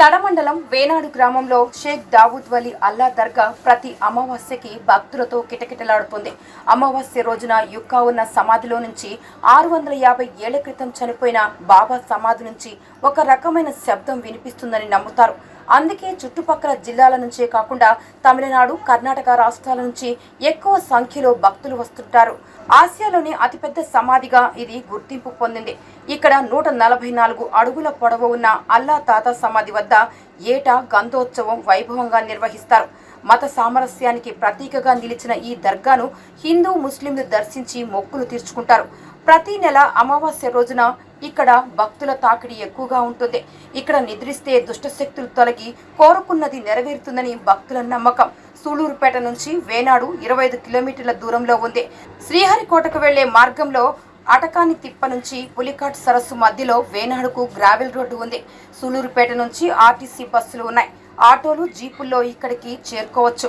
తడమండలం వేనాడు గ్రామంలో షేక్ దావూద్ వలీ అల్లా దర్గా ప్రతి అమావాస్యకి భక్తులతో కిటకిటలాడుతుంది. అమావాస్య రోజున యుక్కా ఉన్న సమాధిలో నుంచి ఆరు వందల యాభై ఏళ్ళ క్రితం చనిపోయిన బాబా సమాధి నుంచి ఒక రకమైన శబ్దం వినిపిస్తుందని నమ్ముతారు. అందుకే చుట్టుపక్కల జిల్లాల నుంచే కాకుండా తమిళనాడు కర్ణాటక రాష్ట్రాల నుంచి ఎక్కువ సంఖ్యలో భక్తులు వస్తుంటారు. ఆసియాలోని అతిపెద్ద సమాధిగా ఇది గుర్తింపు పొందింది. ఇక్కడ నూట నలభై నాలుగు అడుగుల పొడవు ఉన్న అల్లా తాత సమాధి వద్ద ఏటా గంధోత్సవం వైభవంగా నిర్వహిస్తారు. మత సామరస్యానికి ప్రతీకగా నిలిచిన ఈ దర్గాను హిందూ ముస్లింలు దర్శించి మొక్కులు తీర్చుకుంటారు. ప్రతి నెల అమావాస్య రోజున ఇక్కడ భక్తుల తాకిడి ఎక్కువగా ఉంటుంది. ఇక్కడ నిద్రిస్తే దుష్టశక్తులు తొలగి కోరుకున్నది నెరవేరుతుందని భక్తుల నమ్మకం. సూళూరుపేట నుంచి వేనాడు ఇరవై ఐదు కిలోమీటర్ల దూరంలో ఉంది. శ్రీహరికోటకు వెళ్ళే మార్గంలో అటకాని తిప్ప నుంచి పులికాట్ సరస్సు మధ్యలో వేనాడుకు గ్రావెల్ రోడ్డు ఉంది. సూలూరుపేట నుంచి ఆర్టీసీ బస్సులు ఉన్నాయి. ఆటోలు జీపుల్లో ఇక్కడికి చేరుకోవచ్చు.